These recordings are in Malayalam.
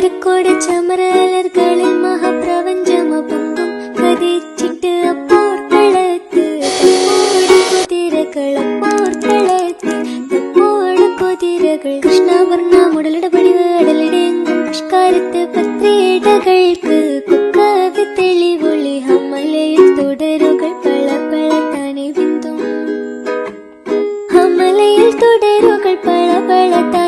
കരക്കോട് ചമരലർകളിൽ മഹാപ്രപഞ്ചമപൊങ്കും കതിച്ചിട്ട് അപ്പോർക്കളത്ത് കുതിരകൾ അപ്പോർക്കളത്ത് തപ്പോട് കുതിരകൾ കൃഷ്ണവർണ മുടലിടപടിവ് അടലിടെങ്കും പുഷ്കാരത്ത് പത്രേടകൾക്ക് തുടരുകൾ പള പള തനി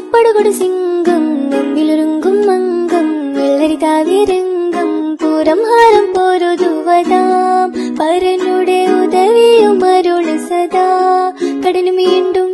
ഹംസപ്പടുകൊടു സിംഗം നമ്പിലൊരുങ്കും മംഗം വെള്ളരിതാവിരംഗം പൂരം ഹാരം പോരുതുവതാം. പരനുടെ ഉദവിയും അരുണ സദാ. കടനു വീണ്ടും